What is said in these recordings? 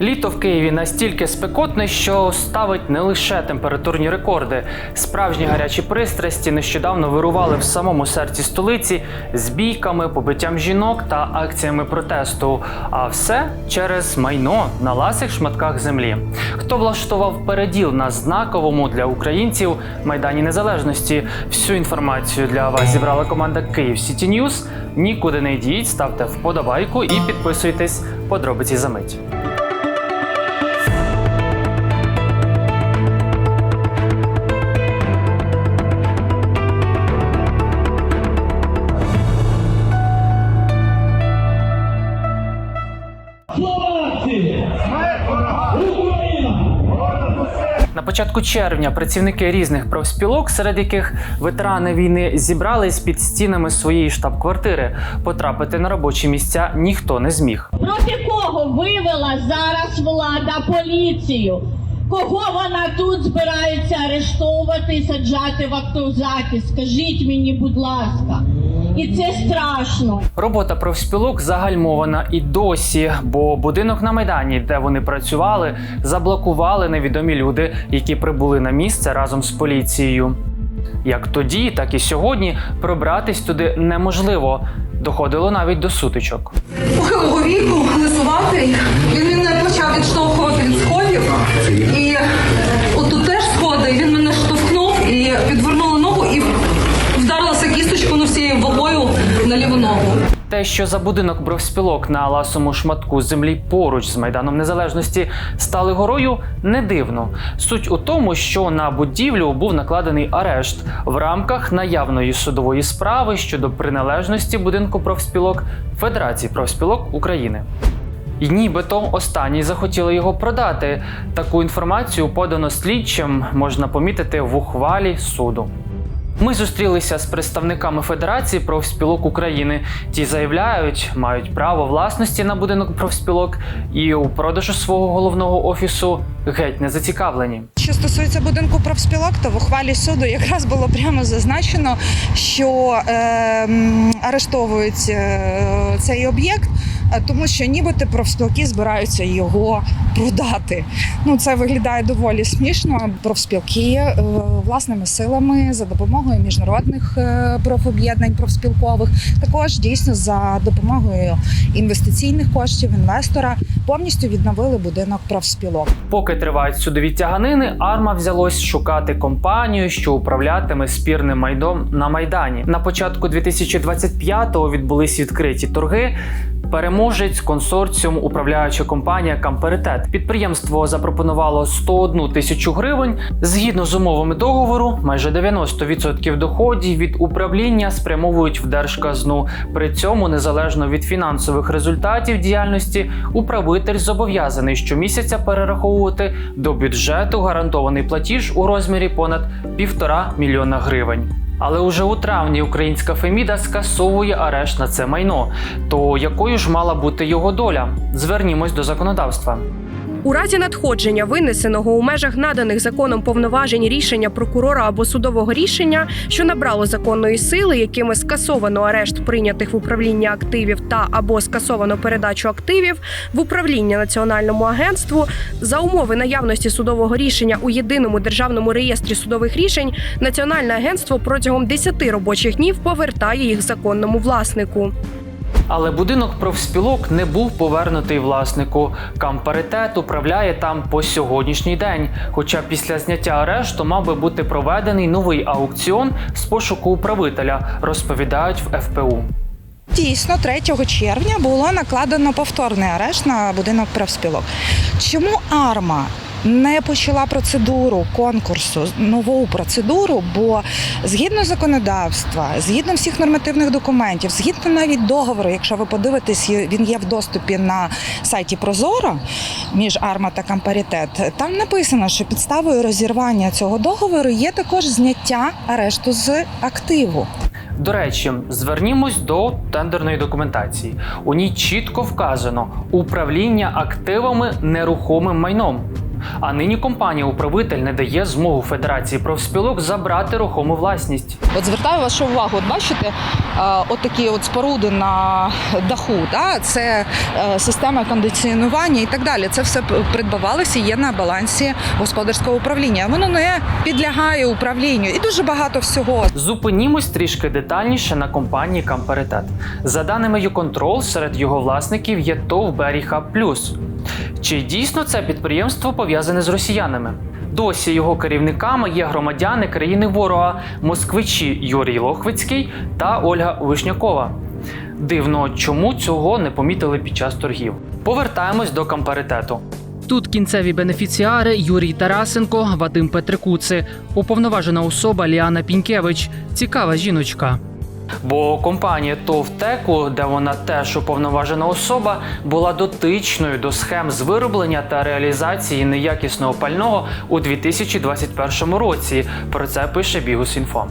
Літо в Києві настільки спекотне, що ставить не лише температурні рекорди. Справжні гарячі пристрасті нещодавно вирували в самому серці столиці з бійками, побиттям жінок та акціями протесту. А все через майно на ласих шматках землі. Хто влаштував переділ на знаковому для українців майдані незалежності? Всю інформацію для вас зібрала команда Київ Сіті Ньюз. Нікуди не йдіть, ставте вподобайку і підписуйтесь. Подробиці за мить. Початку червня працівники різних профспілок, серед яких ветерани війни, зібрались під стінами своєї штаб-квартири. Потрапити на робочі місця ніхто не зміг. Проти кого вивела зараз влада поліцію? Кого вона тут збирається арештовувати і саджати в автозаки? Скажіть мені, будь ласка. І це страшно. Робота профспілок загальмована і досі, бо будинок на майдані, де вони працювали, заблокували невідомі люди, які прибули на місце разом з поліцією. Як тоді, так і сьогодні пробратись туди неможливо. Доходило навіть до сутичок. похилого віку, лисуватий. Він мене почав відштовхувати від сходів. Те, що за будинок профспілок на ласому шматку землі поруч з майданом незалежності стали горою, не дивно. Суть у тому, що на будівлю був накладений арешт в рамках наявної судової справи щодо приналежності будинку профспілок Федерації профспілок України. І нібито останні захотіли його продати. Таку інформацію подано слідчим можна помітити в ухвалі суду. Ми зустрілися з представниками Федерації профспілок України. Ті заявляють, мають право власності на будинок профспілок і у продажу свого головного офісу геть не зацікавлені. Що стосується будинку профспілок, то в ухвалі суду якраз було прямо зазначено, що е, арештовують цей об'єкт, тому що нібито профспілки збираються його продати. Ну це виглядає доволі смішно. Профспілки е, власними силами за допомогою міжнародних е, профоб'єднань профспілкових, також дійсно за допомогою інвестиційних коштів інвестора повністю відновили будинок профспілок. Поки тривають судові тяганини, Арма взялось шукати компанію, що управлятиме спірним майдом на майдані. На початку 2025-го відбулись відкриті торги. Переможець консорціум управляюча компанія Камперитет. Підприємство запропонувало 101 тисячу гривень. Згідно з умовами договору, майже 90% доходів від управління спрямовують в держказну. При цьому, незалежно від фінансових результатів діяльності, управитель зобов'язаний щомісяця перераховувати до бюджету гарантований платіж у розмірі понад півтора мільйона гривень. Але уже у травні українська Феміда скасовує арешт на це майно. То якою ж мала бути його доля? Звернімось до законодавства. У разі надходження винесеного у межах наданих законом повноважень рішення прокурора або судового рішення, що набрало законної сили, якими скасовано арешт прийнятих в управління активів та або скасовано передачу активів в управління національному агентству за умови наявності судового рішення у єдиному державному реєстрі судових рішень, національне агентство протягом 10 робочих днів повертає їх законному власнику. Але будинок профспілок не був повернутий власнику. Кампаритет управляє там по сьогоднішній день. Хоча після зняття арешту мав би бути проведений новий аукціон з пошуку управителя, розповідають в ФПУ. Дійсно, 3 червня було накладено повторний арешт на будинок профспілок. Чому АРМА не почала процедуру конкурсу, нову процедуру? Бо згідно законодавства, згідно всіх нормативних документів, згідно навіть договору, якщо ви подивитесь, він є в доступі на сайті Прозоро між АРМА та Кампарітет. Там написано, що підставою розірвання цього договору є також зняття арешту з активу. До речі, звернімось до тендерної документації. У ній чітко вказано управління активами нерухомим майном. А нині компанія-управитель не дає змогу Федерації профспілок забрати рухому власність. От звертаю вашу увагу, от бачите, е, от такі от споруди на даху, да? це е, система кондиціонування і так далі. Це все придбавалося є на балансі господарського управління. Воно не підлягає управлінню і дуже багато всього. Зупинімось трішки детальніше на компанії Камперитет. За даними «Юконтрол», серед його власників є ТОВ Беріха Плюс. Чи дійсно це підприємство пов'язане з росіянами? Досі його керівниками є громадяни країни ворога, москвичі Юрій Лохвицький та Ольга Вишнякова. Дивно, чому цього не помітили під час торгів. Повертаємось до кампаритету. Тут кінцеві бенефіціари Юрій Тарасенко, Вадим Петрикуци, уповноважена особа Ліана Пінькевич. Цікава жіночка. Бо компанія ТОВ Теку, де вона теж уповноважена особа, була дотичною до схем з вироблення та реалізації неякісного пального у 2021 році. Про це пише Бігус.Інфо.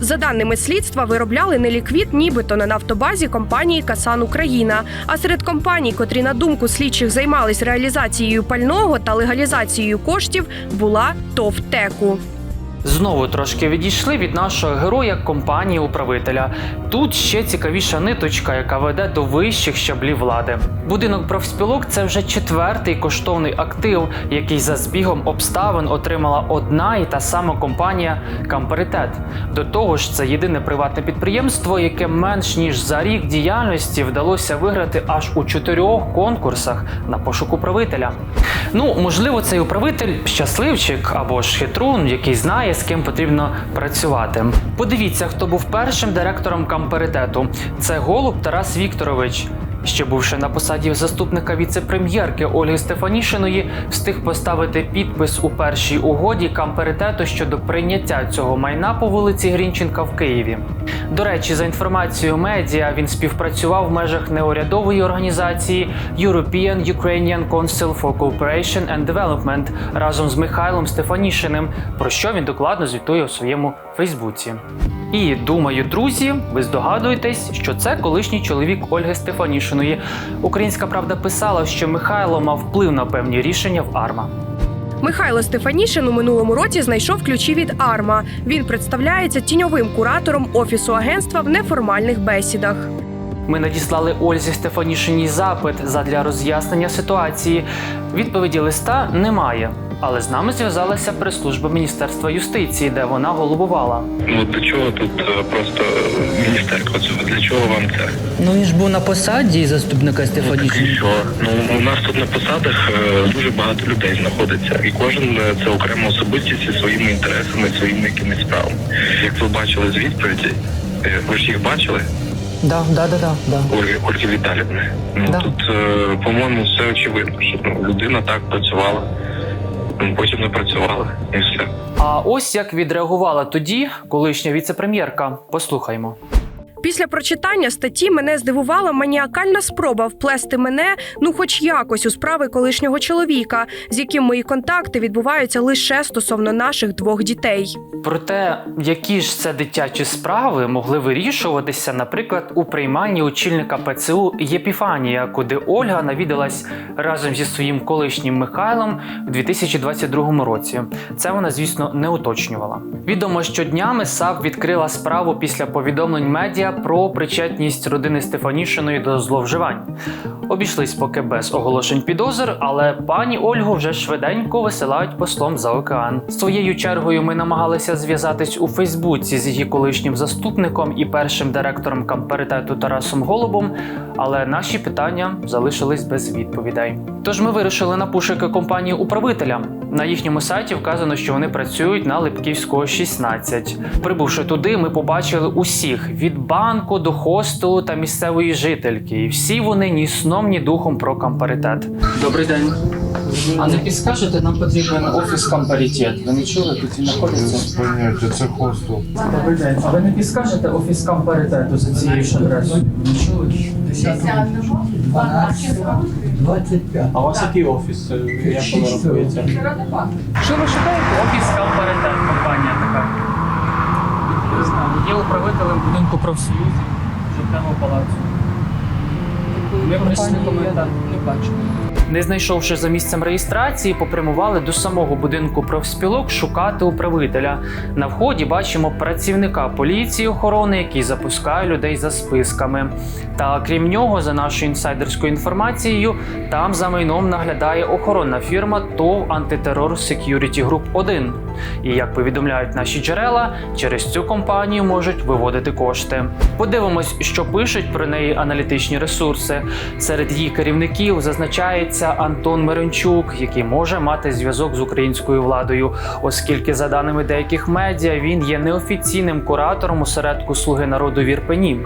За даними слідства, виробляли неліквід нібито на нафтобазі компанії Касан Україна. А серед компаній, котрі на думку слідчих займались реалізацією пального та легалізацією коштів, була ТОВ Теку. Знову трошки відійшли від нашого героя компанії управителя. Тут ще цікавіша ниточка, яка веде до вищих щаблів влади. Будинок профспілок це вже четвертий коштовний актив, який за збігом обставин отримала одна і та сама компанія Камперитет. До того ж, це єдине приватне підприємство, яке менш ніж за рік діяльності вдалося виграти аж у чотирьох конкурсах на пошук управителя. Ну, можливо, цей управитель щасливчик або ж хитрун, який знає, з ким потрібно працювати. Подивіться, хто був першим директором камперитету. Це голуб Тарас Вікторович. Ще бувши на посаді заступника віце-прем'єрки Ольги Стефанішиної, встиг поставити підпис у першій угоді камперитету щодо прийняття цього майна по вулиці Грінченка в Києві. До речі, за інформацією медіа, він співпрацював в межах неурядової організації European Ukrainian Council for Cooperation and Development разом з Михайлом Стефанішиним, про що він докладно звітує у своєму Фейсбуці. І думаю, друзі, ви здогадуєтесь, що це колишній чоловік Ольги Стефанішиної. Українська правда писала, що Михайло мав вплив на певні рішення в Арма. Михайло Стефанішин у минулому році знайшов ключі від Арма. Він представляється тіньовим куратором офісу агентства в неформальних бесідах. Ми надіслали Ользі Стефанішиній запит задля роз'яснення ситуації. Відповіді листа немає. Але з нами зв'язалася прес-служба Міністерства юстиції, де вона головувала. Ну до чого тут е, просто міністерка? Це для чого вам це? Ну він ж був на посаді заступника і Стефанішини. що? Ну у нас тут на посадах е, дуже багато людей знаходиться, і кожен е, це окрема особистість зі своїми інтересами, своїми якимись справами. Як ви бачили з відповіді, е, ви ж їх бачили, Да, да, да, да, да. Ольги Ольги Віталівни. Ну Да. тут, е, по-моєму, все очевидно, що ну, людина так працювала, ну, потім не працювала, і все. А ось як відреагувала тоді колишня віце-прем'єрка. Послухаймо. Після прочитання статті мене здивувала маніакальна спроба вплести мене, ну хоч якось, у справи колишнього чоловіка, з яким мої контакти відбуваються лише стосовно наших двох дітей. Про те, які ж це дитячі справи могли вирішуватися, наприклад, у прийманні очільника ПЦУ Єпіфанія, куди Ольга навідалась разом зі своїм колишнім Михайлом в 2022 році. Це вона, звісно, не уточнювала. Відомо, що днями САП відкрила справу після повідомлень медіа про причетність родини Стефанішиної до зловживань. Обійшлись поки без оголошень підозр, але пані Ольгу вже швиденько висилають послом за океан. Своєю чергою ми намагалися зв'язатись у Фейсбуці з її колишнім заступником і першим директором камперитету Тарасом Голубом, але наші питання залишились без відповідей. Тож ми вирішили на пошуки компанії управителя. На їхньому сайті вказано, що вони працюють на Липківського 16. Прибувши туди, ми побачили усіх від банку до хостелу та місцевої жительки. І всі вони ні сном, ні духом про кампаритет. Добрий день. А не підскажете, нам потрібен офіс кампаритет. Ви не чули, тут він знаходиться? Поняття, це хостел. Добрий день. А ви не підскажете офіс кампаритету за цією ж адресою? Не чули? А у вас який офіс? е, Як воно рахується? Що ви шукаєте? Офіс кампаритет, компанія така. Не знаю. Є управителем будинку профсоюзів Жовтневого палацу. Ми прийшли коментар. Бачу. Не знайшовши за місцем реєстрації, попрямували до самого будинку профспілок шукати управителя. На вході бачимо працівника поліції охорони, який запускає людей за списками. Та крім нього, за нашою інсайдерською інформацією, там за майном наглядає охоронна фірма ТОВ Антитерор Security Group 1. І як повідомляють наші джерела, через цю компанію можуть виводити кошти. Подивимось, що пишуть про неї аналітичні ресурси. Серед її керівників зазначається Антон Мирончук, який може мати зв'язок з українською владою, оскільки, за даними деяких медіа, він є неофіційним куратором осередку Слуги народу в Ірпені.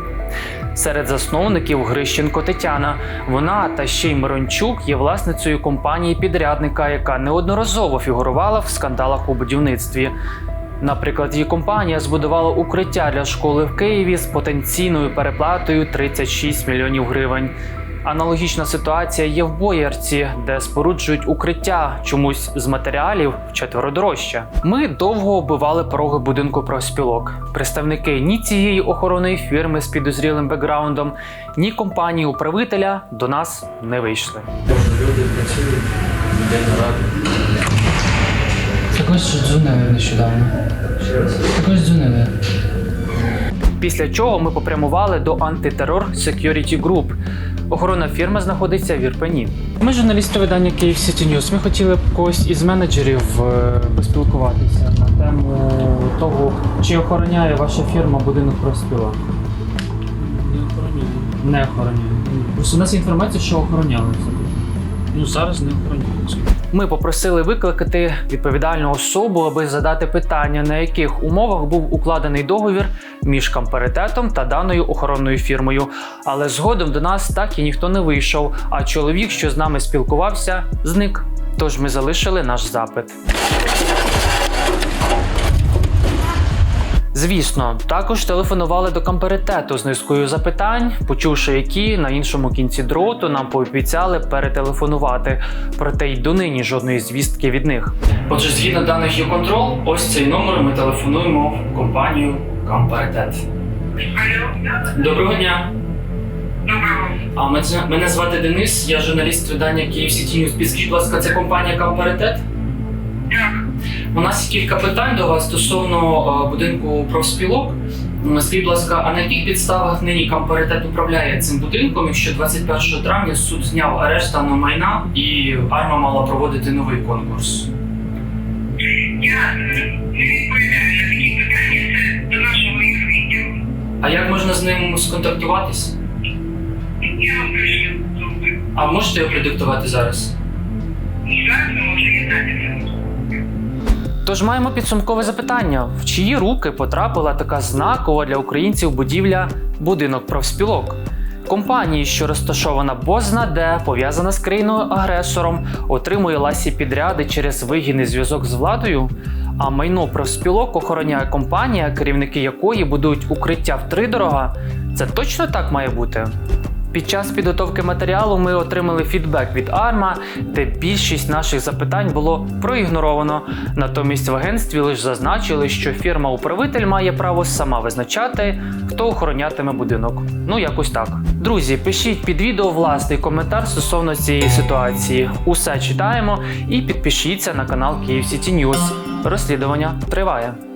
Серед засновників Грищенко Тетяна. Вона та ще й Мирончук є власницею компанії підрядника, яка неодноразово фігурувала в скандалах у будівництві. Наприклад, її компанія збудувала укриття для школи в Києві з потенційною переплатою 36 мільйонів гривень. Аналогічна ситуація є в Боярці, де споруджують укриття чомусь з матеріалів вчетверо дорожче. Ми довго оббивали пороги будинку профспілок. Представники ні цієї охоронної фірми з підозрілим бекграундом, ні компанії управителя до нас не вийшли. Також дзвонили нещодавно. Також дзвонили. Після чого ми попрямували до антитерор Security Group. Охоронна фірма знаходиться в Ірпені. Ми журналісти видання Київ City News. Ми хотіли б когось із менеджерів е, поспілкуватися на тему того, чи охороняє ваша фірма будинок профспілок. Не охороняє. Не охороняє. Просто у нас є інформація, що охороняли. Ну зараз не охороняються. Ми попросили викликати відповідальну особу, аби задати питання, на яких умовах був укладений договір між камперитетом та даною охоронною фірмою. Але згодом до нас так і ніхто не вийшов. А чоловік, що з нами спілкувався, зник. Тож ми залишили наш запит. Звісно, також телефонували до камперитету з низкою запитань, почувши які на іншому кінці дроту нам пообіцяли перетелефонувати. Проте й донині жодної звістки від них. Отже, згідно даних «Юконтрол», ось цей номер ми телефонуємо в компанію Камперитет. Доброго дня. А мене, звати Денис, я журналіст видання Київ Сіті. Підскажіть, будь ласка, це компанія Камперитет? У нас є кілька питань до вас стосовно е, будинку профспілок. Скажіть, будь ласка, а на яких підставах нині кампаритет управляє цим будинком, якщо 21 травня суд зняв арешт стану майна і арма мала проводити новий конкурс? Я не відповідаю на такі питання, це до нашого юридів. А як можна з ним сконтактуватись? Я вам пришлю. А можете його продиктувати зараз? Зараз не можу єднатися. Тож маємо підсумкове запитання: в чиї руки потрапила така знакова для українців будівля будинок профспілок? Компанії, що розташована бозна де пов'язана з країною агресором, отримує ласі підряди через вигідний зв'язок з владою. А майно профспілок охороняє компанія, керівники якої будують укриття втридорога. Це точно так має бути? Під час підготовки матеріалу ми отримали фідбек від Арма, де більшість наших запитань було проігноровано. Натомість в агентстві лише зазначили, що фірма-управитель має право сама визначати, хто охоронятиме будинок. Ну якось так. Друзі, пишіть під відео власний коментар стосовно цієї ситуації. Усе читаємо і підпишіться на канал Київ Сіті Ньюс. Розслідування триває.